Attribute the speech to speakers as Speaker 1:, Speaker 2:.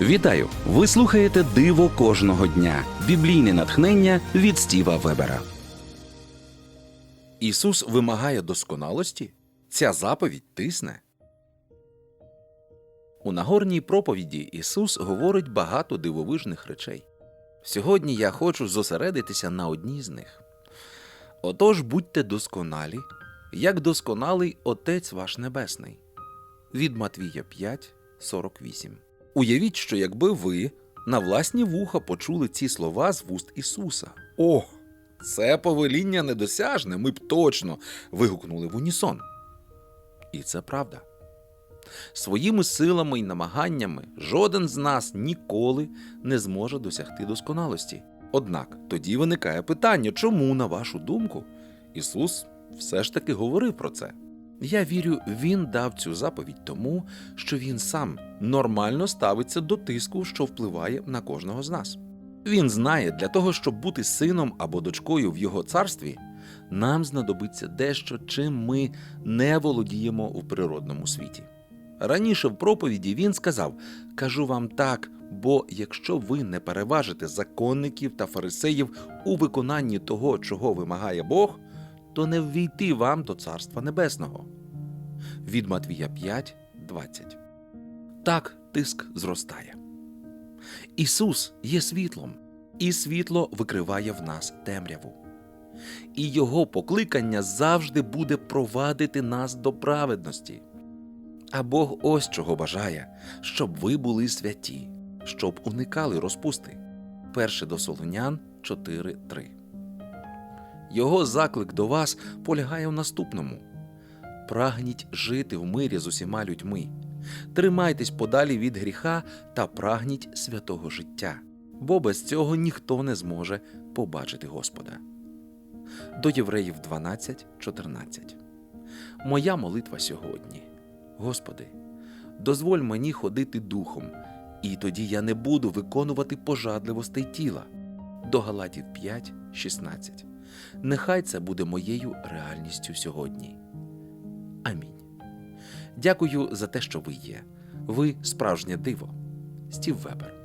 Speaker 1: Вітаю! Ви слухаєте Диво кожного дня. Біблійне натхнення від Стіва Вебера. Ісус вимагає досконалості? Ця заповідь тисне. У Нагорній проповіді Ісус говорить багато дивовижних речей. Сьогодні я хочу зосередитися на одній з них. Отож будьте досконалі, як досконалий Отець ваш Небесний. Від Матвія 5, 48. Уявіть, що якби ви на власні вуха почули ці слова з вуст Ісуса. О, це повеління недосяжне, ми б точно вигукнули в унісон. І це правда. Своїми силами і намаганнями жоден з нас ніколи не зможе досягти досконалості. Однак тоді виникає питання, чому, на вашу думку, Ісус все ж таки говорив про це. Я вірю, Він дав цю заповідь тому, що Він сам нормально ставиться до тиску, що впливає на кожного з нас. Він знає, для того, щоб бути сином або дочкою в його царстві, нам знадобиться дещо, чим ми не володіємо у природному світі. Раніше в проповіді він сказав: Кажу вам так, бо якщо ви не переважите законників та фарисеїв у виконанні того, чого вимагає Бог, то не ввійти вам до Царства Небесного. Від Матвія 5, 20. Так тиск зростає. Ісус є світлом, і світло викриває в нас темряву. І Його покликання завжди буде провадити нас до праведності. А Бог ось чого бажає, щоб ви були святі, щоб уникали розпусти. 1 до Солонян 4.3 Його заклик до вас полягає в наступному: прагніть жити в мирі з усіма людьми, тримайтесь подалі від гріха та прагніть святого життя, бо без цього ніхто не зможе побачити Господа. До Євреїв 12.14 Моя молитва сьогодні. Господи, дозволь мені ходити духом, і тоді я не буду виконувати пожадливостей тіла. До Галатів 5.16 Нехай це буде моєю реальністю сьогодні. Амінь. Дякую за те, що ви є. Ви справжнє диво. Стів Вебер.